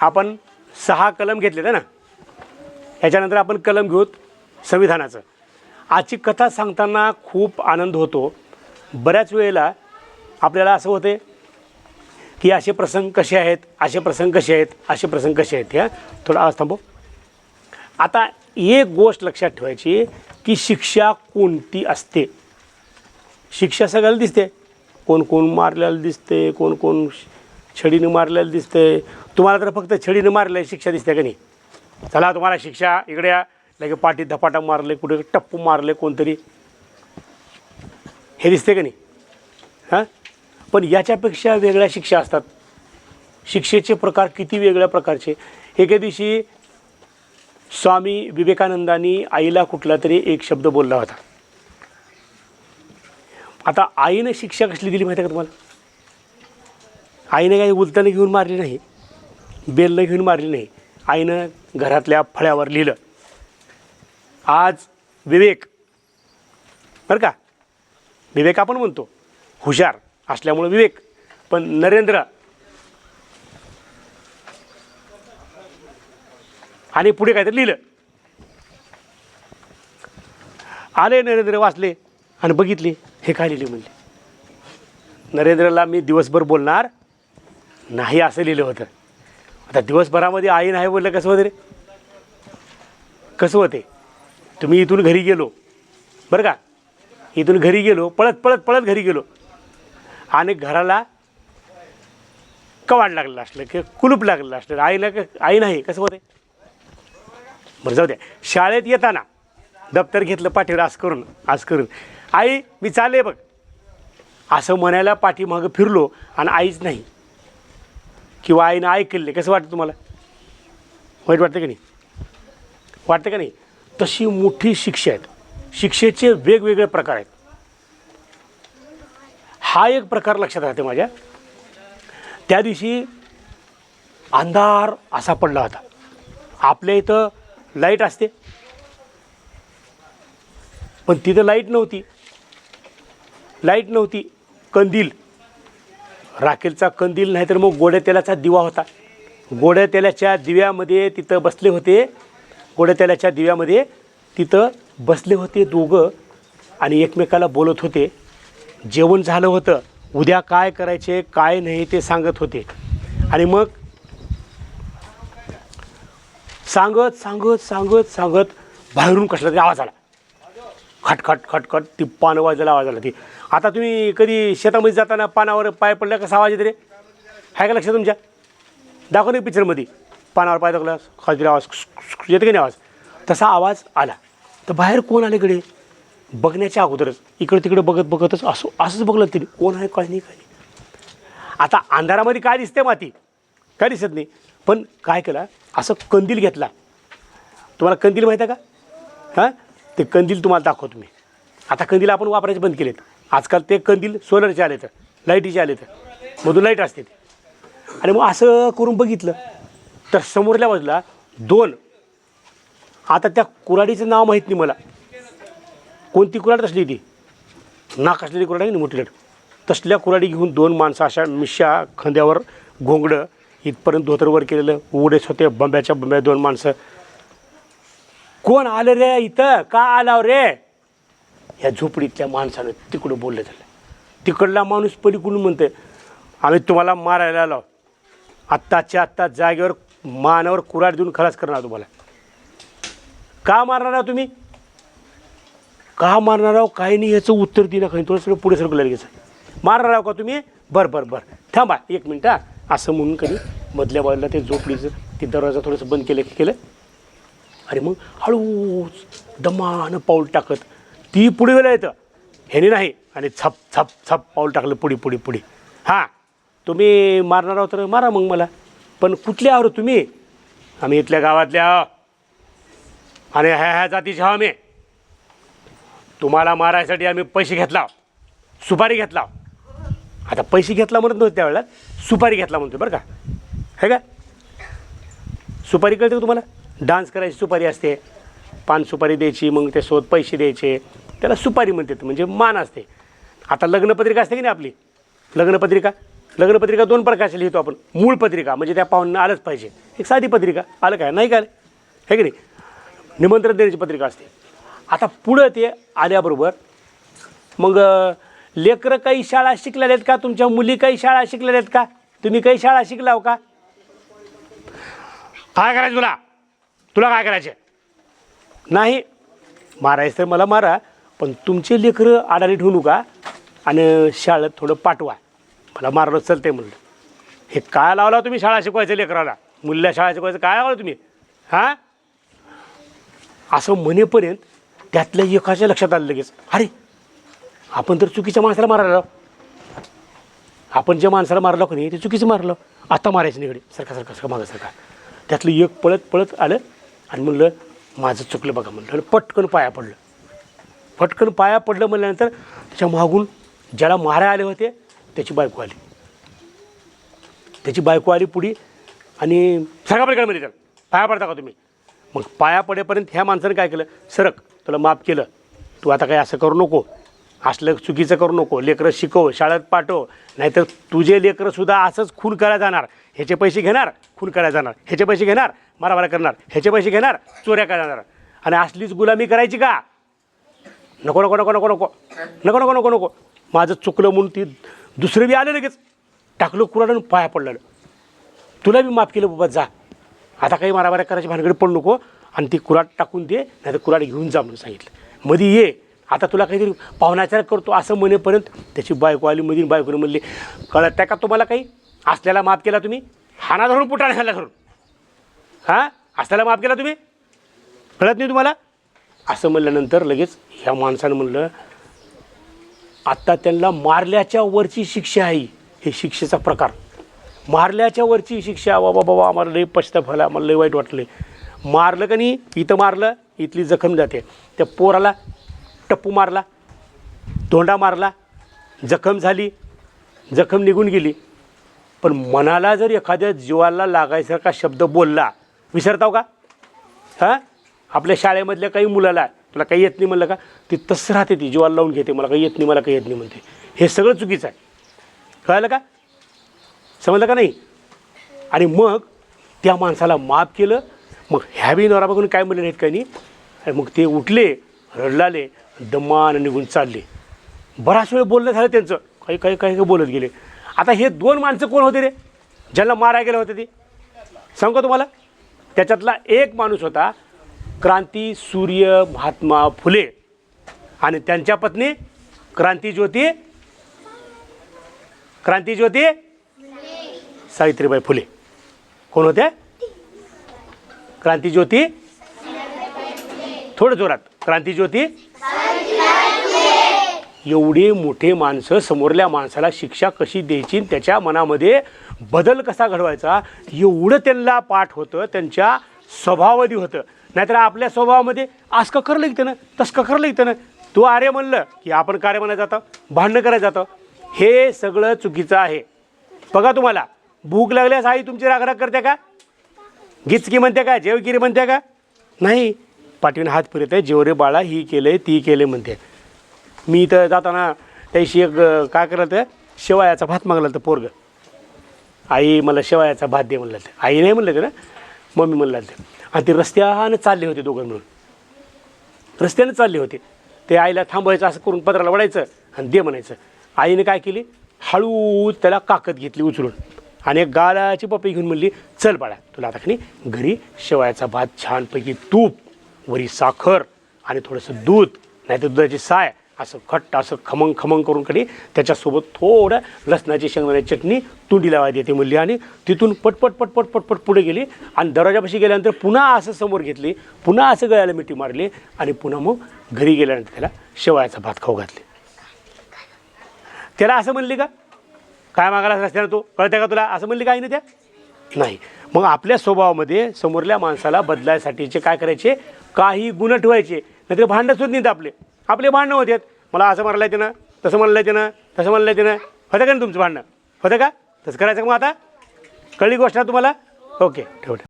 आपण सहा कलम घेतलेलं ना? याच्यानंतर आपण कलम घेऊत संविधानाचं. आजची कथा सांगताना खूप आनंद होतो. बऱ्याच वेळेला आपल्याला असं होते की असे प्रसंग कसे आहेत असे प्रसंग कसे आहेत असे प्रसंग कसे आहेत ह्या थोडा आज थांबव. आता एक गोष्ट लक्षात ठेवायची की शिक्षा कोणती असते? शिक्षा सगळ्याला दिसते. कोण कोण मारलेलं दिसते कोण कोण छडीनं मारलेलं दिसते तुम्हाला तर फक्त छडीनं मारलेली शिक्षा दिसते का नाही? चला तुम्हाला शिक्षा इकडे या. लगे पाठीत धपाटा मारले कुठे टप्पू मारले कोणतरी. हे दिसते का नाही? हां? पण याच्यापेक्षा वेगळ्या शिक्षा असतात. शिक्षेचे प्रकार किती वेगळ्या प्रकारचे. एके दिवशी स्वामी विवेकानंदांनी आईला कुठला तरी एक शब्द बोलला होता. आता आईनं शिक्षा कसली दिली माहिती आहे का तुम्हाला? आईनं काही उलताने घेऊन मारली नाही. बेलनं घेऊन मारली नाही. आईनं घरातल्या फळ्यावर लिहिलं. आज विवेक बरं का? विवेक आपण म्हणतो. हुशार असल्यामुळे विवेक. पण नरेंद्र आणि पुढे काहीतरी लिहिलं. आले नरेंद्र वाचले आणि बघितले. हे काय लिहिले म्हणले? नरेंद्रला मी दिवसभर बोलणार नाही असं लिहिलं होतं. आता दिवसभरामध्ये आई नाही बोललं कसं होतं रे? कसं होते? तुम्ही इथून घरी गेलो. बरं का? इथून घरी गेलो पळत पळत पळत घरी गेलो. आणि घराला कवाड लागलेलं असलं किंवा कुलूप लागलेलं असलं. आईला क आई नाही कसं होते? बरं जाऊ द्या. शाळेत येताना दप्तर घेतलं पाठीवर आज करून आज करून. आई मी चालले बघ. असं म्हणायला पाठीमागं फिरलो आणि आईच नाही. किंवा आईनं ऐकले कसं वाटतं तुम्हाला? वाईट वाटतं की नाही? वाटतं का नाही? तशी मोठी शिक्षा आहेत. शिक्षेचे वेगवेगळे प्रकार आहेत. हा एक प्रकार लक्षात राहते माझ्या. त्या दिवशी अंधार असा पडला होता. आपल्या इथं लाइट असते. पण तिथं लाइट नव्हती. लाइट नव्हती. कंदील राखेलचा कंदील नाही तर मग गोड्या तेलाचा दिवा होता. गोड्या तेलाच्या दिव्यामध्ये तिथं बसले होते. गोड्या तेलाच्या दिव्यामध्ये तिथं बसले होते दोघं आणि एकमेकाला बोलत होते. जेवण झालं होतं. उद्या काय करायचे काय नाही ते सांगत होते. आणि मग सांगत सांगत सांगत सांगत बाहेरून कसला तरी आवाज आला. खटखट खटखट ती पानं वाजायला आवाज आला ती आता तुम्ही कधी शेतामध्ये जाताना पानावर पाय पडल्या कसा आवाज येते रे आहे का लक्षात तुमच्या? दाखव नाही पिक्चरमध्ये पानावर पाय दाखला खाजरी आवाज येते की नाही आवाज? तसा आवाज आला. तर बाहेर कोण आले बघण्याच्या अगोदरच. इकडे तिकडे बघत बघतच असो असंच बघलं तरी. कोण आहे काय नाही काय नाही. आता अंधारामध्ये काय दिसते माती? काय दिसत नाही. पण काय केलं? असं कंदील घेतला. तुम्हाला कंदील माहीत आहे का? हां? ते कंदील तुम्हाला दाखवतो मी. आता कंदील आपण वापरायचे बंद केलेत. आजकाल ते कंदील सोलरचे आले तर लाईटीचे आले तर मधून लाइट असते ते. आणि मग असं करून बघितलं तर समोरल्या बाजूला दोन आता त्या कुराडीचं नाव माहीत नाही मला. कोणती कुराड असली ती? नाक असलेली कुराड आहे ना मोठी लाट तसल्या कुराडी घेऊन दोन माणसं अशा मिश्या खांद्यावर घोंगडं इथपर्यंत धोतरवर केलेलं उघडेच होते बंब्याच्या बंब्या दोन माणसं कोण आलं रे इथं? का आलाव रे? ह्या झोपडीतल्या माणसानं तिकडं बोललं झालं. तिकडला माणूस पलीकडून म्हणते आम्ही तुम्हाला मारायला आलो. आत्ताच्या आत्ता जागेवर मानावर कुराड देऊन खलास करणार तुम्हाला. का मारणार आहो तुम्ही? का मारणार आहो काही नाही याचं उत्तर दिलं काही थोडं सगळं पुढे सरकलं लगेच. मारणार आहो का तुम्ही? बरं बरं बरं. थांबा एक मिनटं असं म्हणून कधी मधल्या बाजूला ते झोपडीचं ते दरवाजा थोडंसं बंद केलं केलं. आणि मग हळूच दमानं पाऊल टाकत ती पुढे वेळा येतं ह्याने नाही आणि छप छप छप पाऊल टाकलं पुढे पुढे पुढे. हां तुम्ही मारणार आहोत तर मारा मग मला. पण कुठले आहो तुम्ही? आम्ही इथल्या गावातल्या आणि ह्या ह्या जातीचे आहो आम्ही. तुम्हाला मारायसाठी आम्ही पैसे घेतला सुपारी घेतला आता पैसे घेतला म्हणत नव्हते त्यावेळेला सुपारी घेतला म्हणतो बरं का. हे का? सुपारी कळते का तुम्हाला? डान्स करायची सुपारी असते. पान सुपारी द्यायची मग त्यासोबत पैसे द्यायचे. त्याला सुपारी म्हणतात म्हणजे मान असते. आता लग्नपत्रिका असते की नाही आपली? लग्नपत्रिका लग्नपत्रिका दोन प्रकारची लिहितो आपण. मूळ पत्रिका म्हणजे त्या पाहुण्यांना आलंच पाहिजे. एक साधी पत्रिका आलं काय? नाही काय हे की नाही? निमंत्रण देण्याची पत्रिका असते. आता पुढं ते आल्याबरोबर मग लेकरं काही शाळा शिकलेल्या आहेत का? तुमच्या मुली काही शाळा शिकलेल्या आहेत का? तुम्ही काही शाळा शिकलाव का? काय करायचं तुला? तुला काय करायचं नाही. मारायचं तर मला मारा पण तुमचे लेकरं आडारी ठेवू नका आणि शाळेत थोडं पाठवा. मला मारलं चलते म्हणलं. हे काय लावला तुम्ही शाळा शिकवायचं लेकराला? मुलीला शाळा शिकवायचं काय लावलं तुम्ही? हां? असं म्हणेपर्यंत त्यातल्या एकाच्या लक्षात आलं लगेच. अरे आपण तर चुकीच्या माणसाला मारायला आपण ज्या माणसाला मारलं की नाही ते चुकीचं मारलं. आता मारायचं निकडे सरका सरका सरका मागं सरका. त्यातलं एक पळत पळत आलं. आणि म्हणलं माझं चुकलं बघा म्हणलं. आणि पटकन पाया पडलं. पटकन पाया पडलं म्हणल्यानंतर त्याच्या मागून ज्याला मारा आले होते त्याची बायको आली. त्याची बायको आली पुढी आणि सरका पलीकडे म्हणजे पाया पडता का तुम्ही? मग पाया पडेपर्यंत ह्या माणसानं काय केलं? सरक तुला माफ केलं. तू आता काही असं करू नको. असलं चुकीचं करू नको. लेकरं शिकव शाळेत पाठव. नाहीतर तुझे लेकरंसुद्धा असंच खून करायला जाणार. ह्याचे पैसे घेणार खून करायला जाणार. ह्याचे पैसे घेणार. मारामारा करणार. ह्याचे पैसे घेणार चोऱ्या करणार. आणि असलीच गुलामी करायची का? नको नको नको नको नको. नको नको नको नको. माझं चुकलं म्हणून ती दुसरं बी आलं लगेच. टाकलं कुराडून पाया पडलं तुला बी माफ केलं बाबा जा. आता काही मारामाऱ्या करायची भानगड पडू नको. आणि ती कुराड टाकून दे नाही तर कुराड घेऊन जा म्हणून सांगितलं. मध्ये ये. आता तुला काहीतरी पाहुणाचार करतो असं म्हणेपर्यंत त्याची बायको आली मध्ये बायकोने म्हणली कळत आहे का तुम्हाला काही? असल्याला माफ केला तुम्ही? हाना धरून पुटाने खाल्ला धरून. हां? असल्याला माफ केला तुम्ही? कळत नाही तुम्हाला? असं म्हणल्यानंतर लगेच ह्या माणसानं म्हणलं आत्ता त्यांना मारल्याच्या वरची शिक्षा आहे हे शिक्षेचा प्रकार. मारल्याच्या वरची शिक्षा बाबा बाबा आम्हाला लई पश्चाताप आम्हाला लई वाईट वाटले मारलं का नाही? इथं मारलं इथली जखम जाते. त्या पोराला टप्पू मारला तोंडा मारला जखम झाली जखम निघून गेली. पण मनाला जर एखाद्या जीवाला लागायसारखा शब्द बोलला विसरताव का? हां? आपल्या शाळेमधल्या काही मुलाला तुला काही येत नाही म्हणलं का? ती तसं राहते ती जीवाला लावून घेते मला काही येत नाही मला काही येत नाही म्हणते. हे सगळं चुकीचं आहे. कळलं का? समजलं का नाही? आणि मग त्या माणसाला माफ केलं मग ह्या बी नवरा बघून काय म्हणले नाहीत काही नाही आणि मग ते उठले रडलाले दमान निघून चालले. बराच वेळ बोलणं झालं त्यांचं. काही काही काही काही बोलत गेले. आता हे दोन माणसं कोण होते रे? ज्यांना मारा गेलं होते ते? सांगू का तुम्हाला? त्याच्यातला एक माणूस होता क्रांती सूर्य महात्मा फुले. आणि त्यांच्या पत्नी क्रांतीज्योती क्रांतीज्योती सावित्रीबाई फुले. कोण होत्या क्रांतीज्योती थोडं जोरात. क्रांतीज्योती एवढे मोठे माणसं समोरल्या माणसाला शिक्षा कशी द्यायची त्याच्या मनामध्ये बदल कसा घडवायचा एवढं त्यांना पाठ होतं त्यांच्या स्वभावादी होतं. नाहीतर आपल्या स्वभावामध्ये आज का करलं इथं ना? तस का करलं इथं ना? तू आर्य म्हणलं की आपण कार्य म्हणायला जातं भांडणं करायला जातं. हे सगळं चुकीचं आहे. बघा तुम्हाला भूक लागल्यास आई तुमची रागराग करते का? गिचकी म्हणते का? जेवगिरी म्हणते का? नाही. पाठीने हात फिरत आहे जेवरे बाळा ही केलं आहे ती केले म्हणते. मी इथं जाताना त्याशी एक काय करत शेवायाचा भात मागला तर पोरग. आई मला शेवायाचा भात दे म्हणलं आई नाही म्हणलं ते ना? मम्मी म्हणलं ते आणि ते रस्त्यानं चालले होते दोघं मिळून. रस्त्यानं चालले होते. ते आईला थांबवायचं असं करून पत्राला वडायचं आणि दे म्हणायचं. आईने काय केली? हळू त्याला काकत घेतली उचलून. आणि एक गाळाची पपई घेऊन म्हणली चल बाळा तुला आता खाली घरी शेवायाचा भात छानपैकी तूप वरी साखर आणि थोडंसं दूध नाही तर दुधाची साय असं खट्ट असं खमंग खमंग करून कडे त्याच्यासोबत थोडं लसणाची शेंगदाण्याची चटणी तुंडी लावायची ती म्हणली. आणि तिथून पटपट पटपट पटपट पुढे गेली आणि दरवाजापाशी गेल्यानंतर पुन्हा असं समोर घेतली पुन्हा असं गळ्याला मिठी मारली आणि पुन्हा मग घरी गेल्यानंतर त्याला शेवायाचा भात खाऊ घातले. त्याला असं म्हणली का? काय मागायला रस्त्यानं तो? कळते का तुला? असं म्हणली काही ना त्या? नाही. मग आपल्या स्वभावामध्ये समोरल्या माणसाला बदलायसाठीचे काय करायचे? काही गुण ठेवायचे. नाहीतर भांडं सुद्धा नाहीत आपले आपले भांडणं होतात. मला असं म्हणलं त्यानं तसं म्हणलं त्यानं तसं म्हणलं त्यानं होतं का ना तुमचं भांडणं? होतं का? तसं करायचं का मग आता? कळली गोष्ट तुम्हाला? ओके ठेवते.